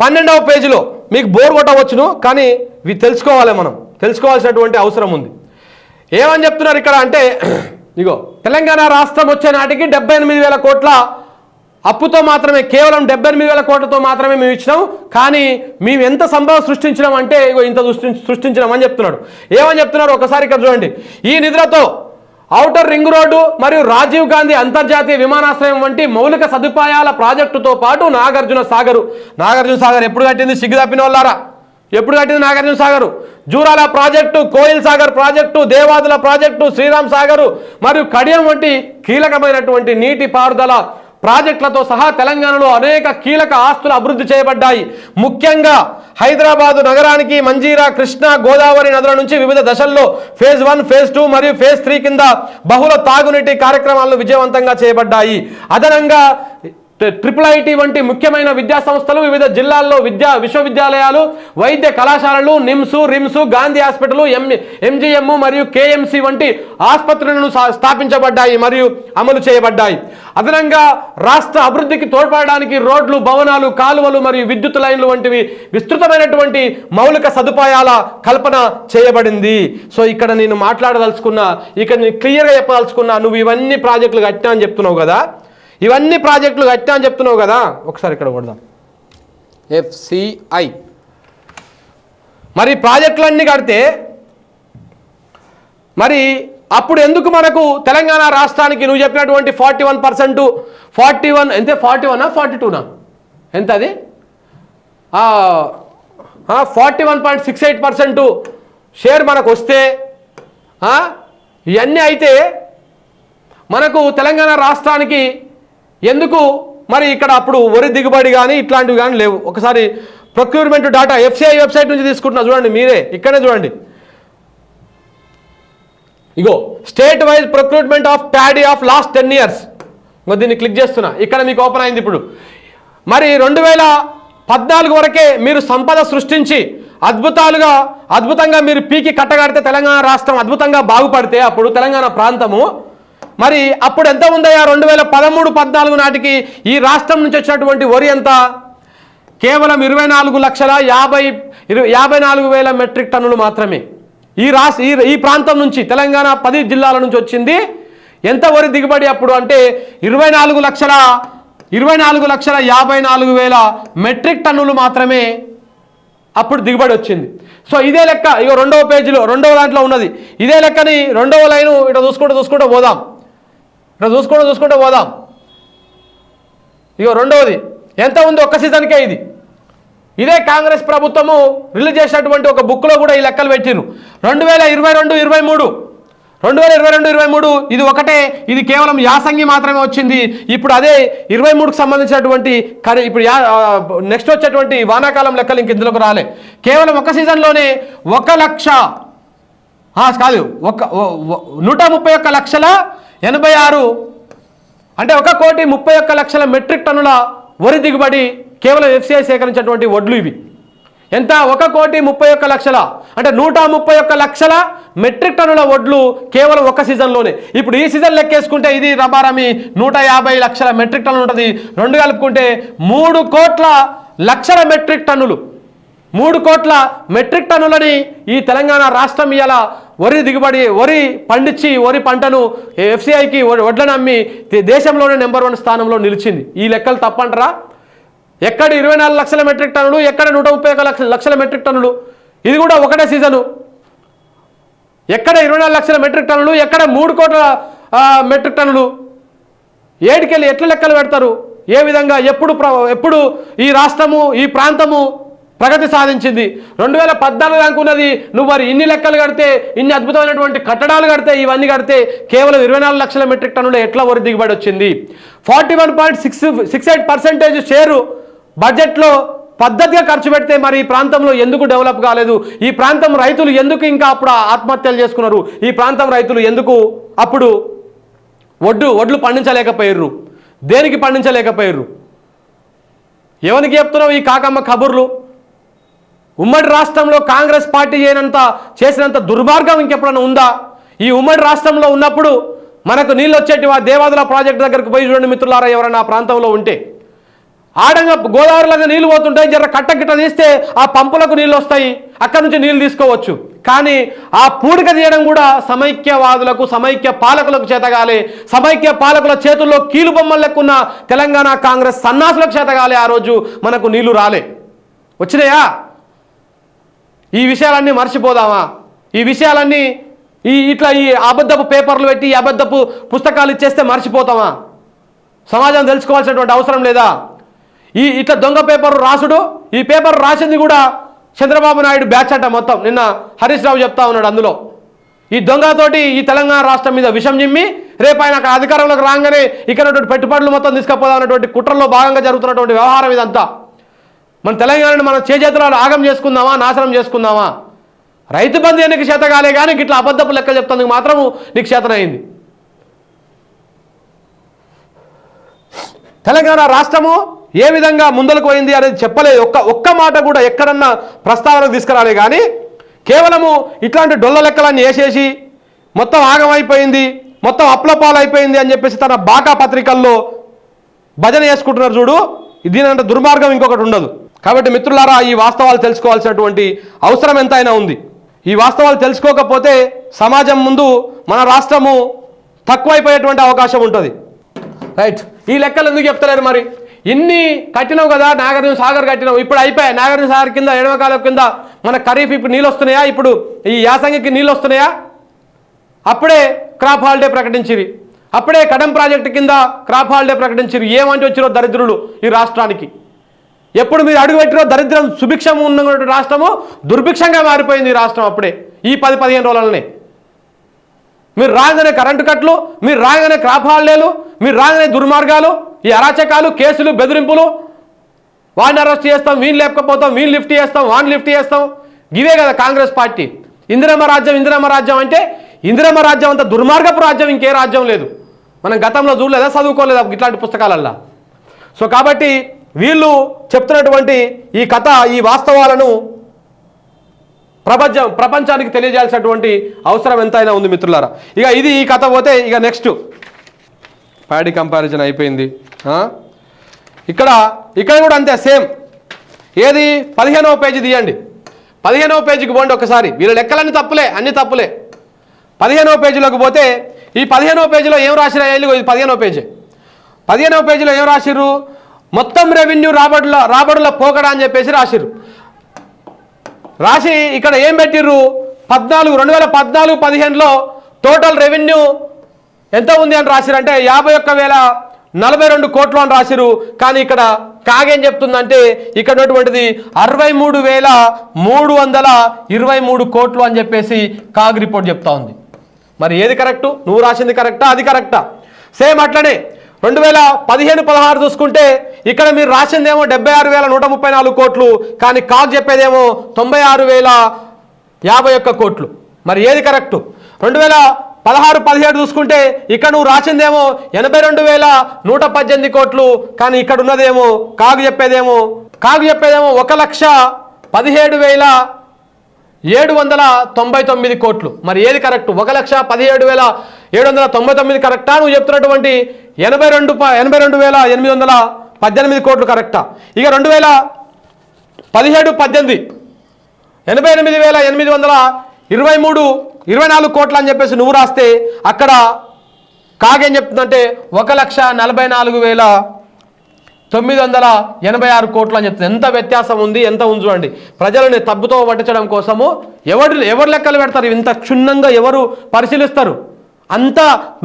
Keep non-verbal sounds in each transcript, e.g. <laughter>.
పన్నెండవ పేజీలో మీకు బోర్ కొట్టవచ్చును కానీ ఇవి తెలుసుకోవాలి మనం. తెలుసుకోవాల్సినటువంటి అవసరం ఉంది. ఏమని చెప్తున్నారు ఇక్కడ అంటే <clears throat> ఇగో తెలంగాణ రాష్ట్రం వచ్చే నాటికి డెబ్బై ఎనిమిది వేల కోట్ల అప్పుతో మాత్రమే కేవలం డెబ్బై ఎనిమిది వేల కోట్లతో మాత్రమే మేము ఇచ్చినాం కానీ మేము ఎంత సంభవం సృష్టించినాం అంటే ఇగో ఇంత సృష్టి సృష్టించినాం అని చెప్తున్నాడు. ఏమని చెప్తున్నారు? ఒకసారి ఇక్కడ చూడండి. ఈ నిధులతో ఔటర్ రింగ్ రోడ్డు మరియు రాజీవ్ గాంధీ అంతర్జాతీయ విమానాశ్రయం వంటి మౌలిక సదుపాయాల ప్రాజెక్టుతో పాటు నాగార్జున సాగరు. నాగార్జున సాగర్ ఎప్పుడు కట్టింది? సిగ్గు తప్పిన వాళ్ళారా? ఎప్పుడు కట్టింది Nagarjuna Sagar? Jurala project Koil Sagar project Devadula project Sriram Sagar మరియు కడియం వంటి కీలకమైనటువంటి నీటి పారుదల ప్రాజెక్టులతో సహా తెలంగాణలో అనేక కీలక ఆస్తులు అభివృద్ధి చేయబడ్డాయి. ముఖ్యంగా హైదరాబాదు నగరానికి మంజీరా కృష్ణా గోదావరి నదుల నుంచి వివిధ దశల్లో ఫేజ్ వన్ ఫేజ్ టూ మరియు ఫేజ్ త్రీ కింద బహుళ తాగునీటి కార్యక్రమాలను విజయవంతంగా చేయబడ్డాయి. అదనంగా ట్రిపుల్ ఐటీ వంటి ముఖ్యమైన విద్యా సంస్థలు వివిధ జిల్లాల్లో విద్యా విశ్వవిద్యాలయాలు వైద్య కళాశాలలు NIMS RIMS Gandhi hospital M MGM మరియు కేఎంసి వంటి ఆసుపత్రులను సా- స్థాపించబడ్డాయి మరియు అమలు చేయబడ్డాయి. అదనంగా రాష్ట్ర అభివృద్ధికి తోడ్పడడానికి రోడ్లు భవనాలు కాలువలు మరియు విద్యుత్ లైన్లు వంటివి విస్తృతమైనటువంటి మౌలిక సదుపాయాల కల్పన చేయబడింది. సో ఇక్కడ నేను మాట్లాడదలుచుకున్నా ఇక్కడ నేను క్లియర్గా చెప్పదలుచుకున్నా నువ్వు ఇవన్నీ ప్రాజెక్టులు కట్టినా అని చెప్తున్నావు కదా. ఇవన్నీ ప్రాజెక్టులు కట్టినా అని చెప్తున్నావు కదా? ఒకసారి ఇక్కడ కొడదాం. ఎఫ్సిఐ. మరి ప్రాజెక్టులన్నీ కడితే మరి అప్పుడు ఎందుకు మనకు తెలంగాణ రాష్ట్రానికి నువ్వు చెప్పినటువంటి forty one percent forty one ఎంతే? ఫార్టీ వన్నా ఫార్టీ టూనా? ఎంత అది forty one point six eight percent share మనకు వస్తే ఇవన్నీ అయితే మనకు తెలంగాణ రాష్ట్రానికి ఎందుకు? మరి ఇక్కడ అప్పుడు వరి దిగుబడి కానీ ఇట్లాంటివి కానీ లేవు. ఒకసారి ప్రొక్యూర్మెంట్ డాటా ఎఫ్సిఐ వెబ్సైట్ నుంచి తీసుకుంటున్నా. చూడండి మీరే. ఇక్కడే చూడండి. ఇగో state wise procurement of paddy of last ten years ఇంకో దీన్ని క్లిక్ చేస్తున్నా. ఇక్కడ మీకు ఓపెన్ అయింది ఇప్పుడు. మరి రెండు వేల పద్నాలుగు వరకే మీరు సంపద సృష్టించి అద్భుతాలుగా అద్భుతంగా మీరు పీకి కట్టగడితే తెలంగాణ రాష్ట్రం అద్భుతంగా బాగుపడితే అప్పుడు తెలంగాణ ప్రాంతము మరి అప్పుడు ఎంత ఉందయ్యా? రెండు వేల పదమూడు పద్నాలుగు నాటికి ఈ రాష్ట్రం నుంచి వచ్చినటువంటి వరి ఎంత? కేవలం ఇరవై నాలుగు లక్షల యాభై యాభై నాలుగు వేల మెట్రిక్ టన్నులు మాత్రమే. ఈ రాష్ట్ర ఈ ఈ ప్రాంతం నుంచి తెలంగాణ పది జిల్లాల నుంచి వచ్చింది. ఎంత వరి దిగుబడి అప్పుడు అంటే ఇరవై నాలుగు లక్షల ఇరవై నాలుగు లక్షల యాభై నాలుగు వేల మెట్రిక్ టన్నులు మాత్రమే అప్పుడు దిగుబడి వచ్చింది. సో ఇదే లెక్క ఇక రెండవ పేజీలో రెండవ దాంట్లో ఉన్నది. ఇదే లెక్కని రెండవ లైను ఇటు చూసుకుంటూ చూసుకుంటూ పోదాం. ఇట్లా చూసుకుంటూ చూసుకుంటూ పోదాం. ఇగో రెండవది ఎంత ఉంది ఒక్క సీజన్కే ఇది? ఇదే కాంగ్రెస్ ప్రభుత్వము రిలీజ్ చేసినటువంటి ఒక బుక్లో కూడా ఈ లెక్కలు పెట్టిరు రెండు వేల ఇరవై రెండు ఇరవై మూడు. రెండు వేల ఇరవై రెండు ఇరవై మూడు ఇది ఒకటే ఇది కేవలం యాసంగి మాత్రమే వచ్చింది. ఇప్పుడు అదే ఇరవై మూడుకు సంబంధించినటువంటి కానీ ఇప్పుడు యా నెక్స్ట్ వచ్చేటువంటి వానాకాలం లెక్కలు ఇంక ఇందులోకి రాలే. కేవలం ఒక సీజన్లోనే ఒక లక్ష కాదు ఒక నూట ముప్పై ఒక్క లక్షల ఎనభై ఆరు అంటే ఒక కోటి ముప్పై ఒక్క లక్షల మెట్రిక్ టన్నుల వరి దిగుబడి కేవలం ఎఫ్సిఐ సేకరించినటువంటి వడ్లు ఇవి. ఎంత? ఒక కోటి ముప్పై ఒక్క లక్షల అంటే నూట ముప్పై ఒక్క లక్షల మెట్రిక్ టన్నుల వడ్లు కేవలం ఒక సీజన్లోనే. ఇప్పుడు ఈ సీజన్ లెక్కేసుకుంటే ఇది రబారమి నూట యాభై లక్షల మెట్రిక్ టన్నులు ఉంటుంది. రెండు కలుపుకుంటే మూడు కోట్ల లక్షల మెట్రిక్ టన్నులు. మూడు కోట్ల మెట్రిక్ టన్నులని ఈ తెలంగాణ రాష్ట్రం ఇవాళ వరి దిగుబడి వరి పండించి వరి పంటను ఎఫ్సిఐకి వడ్లను అమ్మి దేశంలోనే నెంబర్ వన్ స్థానంలో నిలిచింది. ఈ లెక్కలు తప్పంటారా? ఎక్కడ ఇరవై నాలుగు లక్షల మెట్రిక్ టన్నులు ఎక్కడ నూట ముప్పై ఒక లక్షల మెట్రిక్ టన్నులు? ఇది కూడా ఒకటే సీజను. ఎక్కడ ఇరవై నాలుగు లక్షల మెట్రిక్ టన్నులు ఎక్కడ మూడు కోట్ల మెట్రిక్ టన్నులు? ఏడికెళ్ళి ఎట్ల లెక్కలు పెడతారు? ఏ విధంగా ఎప్పుడు ప్ర- ఎప్పుడు ఈ రాష్ట్రము ఈ ప్రాంతము ప్రగతి సాధించింది. రెండు వేల పద్నాలుగు అనుకున్నది నువ్వు మరి ఇన్ని లెక్కలు కడితే ఇన్ని అద్భుతమైనటువంటి కట్టడాలు కడితే ఇవన్నీ కడితే కేవలం ఇరవై నాలుగు లక్షల మెట్రిక్ టన్నుల ఎట్లా వరి దిగుబడి వచ్చింది? Forty one point six six eight percentage share బడ్జెట్లో పద్ధతిగా ఖర్చు పెడితే మరి ఈ ప్రాంతంలో ఎందుకు డెవలప్ కాలేదు? ఈ ప్రాంతం రైతులు ఎందుకు ఇంకా అప్పుడు ఆత్మహత్యలు చేసుకున్నారు? ఈ ప్రాంతం రైతులు ఎందుకు అప్పుడు ఒడ్డు వడ్లు పండించలేకపోయారు దేనికి పండించలేకపోయారు ఎవరికి చెప్తున్నావు ఈ కాకమ్మ కబుర్లు? ఉమ్మడి రాష్ట్రంలో కాంగ్రెస్ పార్టీ చేయనంత చేసినంత దుర్మార్గం ఇంకెప్పుడైనా ఉందా? ఈ ఉమ్మడి రాష్ట్రంలో ఉన్నప్పుడు మనకు నీళ్ళు వచ్చేటి ఆ దేవాదుల ప్రాజెక్టు దగ్గరకు పోయి చూడండి మిత్రులారా ఎవరైనా ఆ ప్రాంతంలో ఉంటే. ఆడంగా గోదావరిలాగా నీళ్ళు పోతుంటాయి జర కట్ట గిట్ట తీస్తే ఆ పంపులకు నీళ్ళు వస్తాయి. అక్కడ నుంచి నీళ్ళు తీసుకోవచ్చు. కానీ ఆ పూడిక తీయడం కూడా సమైక్యవాదులకు సమైక్య పాలకులకు చేతగాలి. సమైక్య పాలకుల చేతుల్లో కీలు బొమ్మలు లెక్కున్న తెలంగాణ కాంగ్రెస్ సన్నాసులకు చేతగాలి. ఆ రోజు మనకు నీళ్ళు రాలే. వచ్చినాయా? ఈ విషయాలన్నీ మర్చిపోదామా? ఈ విషయాలన్నీ ఈ ఇట్లా ఈ అబద్ధపు పేపర్లు పెట్టి ఈ అబద్ధపు పుస్తకాలు ఇచ్చేస్తే మర్చిపోతామా? సమాజం తెలుసుకోవాల్సినటువంటి అవసరం లేదా? ఈ ఇట్లా దొంగ పేపర్ రాసుడు ఈ పేపర్ రాసింది కూడా చంద్రబాబు నాయుడు బ్యాచ్ అంట మొత్తం. నిన్న హరీష్ రావు చెప్తా ఉన్నాడు అందులో. ఈ దొంగతోటి ఈ తెలంగాణ రాష్ట్రం మీద విషం జిమ్మి రేపు ఆయన అధికారంలోకి రాగానే ఇక్కడ పెట్టుబడులు మొత్తం తీసుకుపోదాం కుట్రల్లో భాగంగా జరుగుతున్నటువంటి వ్యవహారం ఇదంతా. మన తెలంగాణను మనం చేజేతులాలు ఆగం చేసుకుందామా నాశనం చేసుకుందామా? రైతు బంధు ఎన్నిక చేతగాలే కానీ ఇట్లా అబద్ధపు లెక్క చెప్తానికి మాత్రము నీకు చేతనైంది తెలంగాణ రాష్ట్రము ఏ విధంగా ముందలకు పోయింది అనేది చెప్పలేదు. ఒక్క ఒక్క మాట కూడా ఎక్కడన్నా ప్రస్తావనకు తీసుకురాలే కానీ కేవలము ఇట్లాంటి డొల్ల లెక్కలన్నీ వేసేసి మొత్తం ఆగమైపోయింది మొత్తం అప్లపాలైపోయింది అని చెప్పేసి తన బాకా పత్రికల్లో భజన చేసుకుంటున్నారు చూడు. దీని అంటే దుర్మార్గం ఇంకొకటి ఉండదు. కాబట్టి మిత్రులారా ఈ వాస్తవాలు తెలుసుకోవాల్సినటువంటి అవసరం ఎంతైనా ఉంది. ఈ వాస్తవాలు తెలుసుకోకపోతే సమాజం ముందు మన రాష్ట్రము తక్కువైపోయేటువంటి అవకాశం ఉంటుంది. రైట్. ఈ లెక్కలు ఎందుకు చెప్తలేరు మరి? ఇన్ని కట్టినావు కదా నాగార్జున సాగర్ కట్టినావు ఇప్పుడు అయిపోయాయి. నాగార్జున సాగర్ కింద ఎడమకాలం కింద మన ఖరీఫ్ ఇప్పుడు నీళ్ళు వస్తున్నాయా ఇప్పుడు ఈ యాసంగికి నీళ్ళు వస్తున్నాయా అప్పుడే క్రాప్ హాలిడే ప్రకటించిరి. అప్పుడే కడం ప్రాజెక్టు కింద క్రాప్ హాలిడే ప్రకటించిరు. ఏమంటే వచ్చిరో దరిద్రులు ఈ రాష్ట్రానికి. ఎప్పుడు మీరు అడుగుపెట్టినో దరిద్రం సుభిక్షం ఉన్నటువంటి రాష్ట్రము దుర్భిక్షంగా మారిపోయింది ఈ రాష్ట్రం అప్పుడే ఈ పది పదిహేను రోజులనే. మీరు రాగానే కరెంటు కట్లు మీరు రాగానే క్రాప్ హాలిడేలు మీరు రాగానే దుర్మార్గాలు ఈ అరాచకాలు కేసులు బెదిరింపులు. వాడిని అరెస్ట్ చేస్తాం వీళ్ళు లేకపోతాం వీళ్ళు లిఫ్ట్ చేస్తాం వాడిని లిఫ్ట్ చేస్తాం. ఇవే కదా కాంగ్రెస్ పార్టీ. ఇందిరమ్మ రాజ్యం ఇందిరమ్మ రాజ్యం అంటే ఇందిరమ్మ రాజ్యం అంత దుర్మార్గపు రాజ్యం ఇంకే రాజ్యం లేదు. మనం గతంలో చూడలేదా చదువుకోలేదా ఇట్లాంటి పుస్తకాలల్లో? సో కాబట్టి వీళ్ళు చెప్తున్నటువంటి ఈ కథ ఈ వాస్తవాలను ప్రపంచం ప్రపంచానికి తెలియజేయాల్సినటువంటి అవసరం ఎంతైనా ఉంది మిత్రులారా. ఇక ఇది ఈ కథ పోతే ఇక నెక్స్ట్ ప్యాడీ కంపారిజన్ అయిపోయింది. ఇక్కడ ఇక్కడ కూడా అంతే సేమ్. ఏది? పదిహేనవ పేజీ తీయండి. పదిహేనవ పేజీకి పోండి ఒకసారి. వీళ్ళ లెక్కలన్నీ తప్పులే అన్ని తప్పులే. పదిహేనవ పేజీలోకి పోతే ఈ పదిహేనవ పేజీలో ఏం రాసిరా ఇది పదిహేనవ పేజీ. పదిహేనవ పేజీలో ఏం రాసిర్రు? మొత్తం రెవెన్యూ రాబడుల రాబడుల పోకడా అని చెప్పేసి రాసిరు రాసి ఇక్కడ ఏం పెట్టిర్రు? పద్నాలుగు రెండు వేల పద్నాలుగు పదిహేనులో టోటల్ రెవెన్యూ ఎంత ఉంది అని రాసిరంటే యాభై ఒక్క వేల నలభై రెండు కోట్లు అని రాసిరు కానీ ఇక్కడ కాగేం చెప్తుందంటే ఇక్కడ ఉన్నటువంటిది అరవై మూడు వేల మూడు వందల ఇరవై మూడు కోట్లు అని చెప్పేసి కాగ్ రిపోర్ట్ చెప్తా ఉంది. మరి ఏది కరెక్టు? నువ్వు రాసింది కరెక్టా? అది కరెక్టా? సేమ్ అట్లనే రెండు వేల పదిహేను పదహారు చూసుకుంటే ఇక్కడ మీరు రాసిందేమో డెబ్బై ఆరు వేల నూట ముప్పై నాలుగు కోట్లు కానీ కాగ్ చెప్పేదేమో తొంభై ఆరు వేల యాభై ఒక్క కోట్లు. మరి ఏది కరెక్టు? రెండు వేల పదహారు పదిహేడు చూసుకుంటే ఇక్కడ నువ్వు రాసిందేమో ఎనభై రెండు వేల నూట పద్దెనిమిది కోట్లు కానీ ఇక్కడ ఉన్నదేమో కాగు చెప్పేదేమో కాగు చెప్పేదేమో ఒక లక్ష పదిహేడు వేల ఏడు వందల తొంభై తొమ్మిది కోట్లు. మరి ఏది కరెక్ట్? ఒక లక్ష పదిహేడు వేల ఏడు వందల తొంభై తొమ్మిది కరెక్టా? నువ్వు చెప్తున్నటువంటి ఎనభై రెండు ప- ఎనభై రెండు వేల ఎనిమిది వందల పద్దెనిమిది కోట్లు కరెక్టా? ఇక రెండు వేల పదిహేడు పద్దెనిమిది. ఎనభై ఎనిమిది వేల ఎనిమిది వందల ఇరవై మూడు ఇరవై నాలుగు కోట్లు అని చెప్పేసి నువ్వు రాస్తే అక్కడ కాగేం చెప్తుందంటే ఒక లక్ష నలభై నాలుగు వేల తొమ్మిది వందల ఎనభై ఆరు కోట్లు అని చెప్తుంది. ఎంత వ్యత్యాసం ఉంది ఎంత ఉంది చూడండి. ప్రజలని తప్పుతో పట్టించడం కోసము ఎవరు ఎవరు లెక్కలు పెడతారు? ఇంత క్షుణ్ణంగా ఎవరు పరిశీలిస్తారు? అంత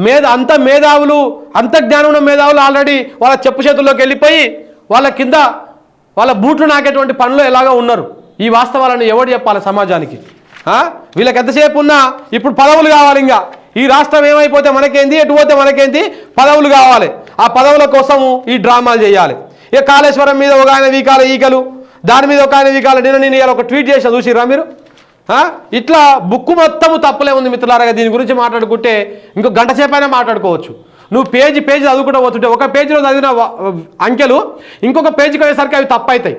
మేధ అంత మేధావులు అంత జ్ఞానం ఉన్న మేధావులు ఆల్రెడీ వాళ్ళ చెప్పు చేతుల్లోకి వెళ్ళిపోయి వాళ్ళ కింద వాళ్ళ బూట్లు నాకేటువంటి పనులు ఎలాగో ఉన్నారు. ఈ వాస్తవాలను ఎవడు చెప్పాలి సమాజానికి? వీళ్ళకి ఎంతసేపు ఉన్నా ఇప్పుడు పదవులు కావాలి ఇంకా. ఈ రాష్ట్రం ఏమైపోతే మనకేంది? ఎటు పోతే మనకేంది? పదవులు కావాలి. ఆ పదవుల కోసము ఈ డ్రామాలు చేయాలి. ఇక కాళేశ్వరం మీద ఒక ఆయన వీకాల ఈకలు దాని మీద ఒక ఆయన వీకాల నేను నేను ఒక ట్వీట్ చేసిన చూసిరా మీరు? ఇట్లా బుక్ మొత్తము తప్పులే ఉంది మిత్రులారా దీని గురించి మాట్లాడుకుంటే ఇంకో గంట సేపైనా మాట్లాడుకోవచ్చు. నువ్వు పేజీ పేజీ చదువుకుంటూ పోతుంటే ఒక పేజీలో చదివిన అంకెలు ఇంకొక పేజీకి అయ్యేసరికి అవి తప్పు అవుతాయి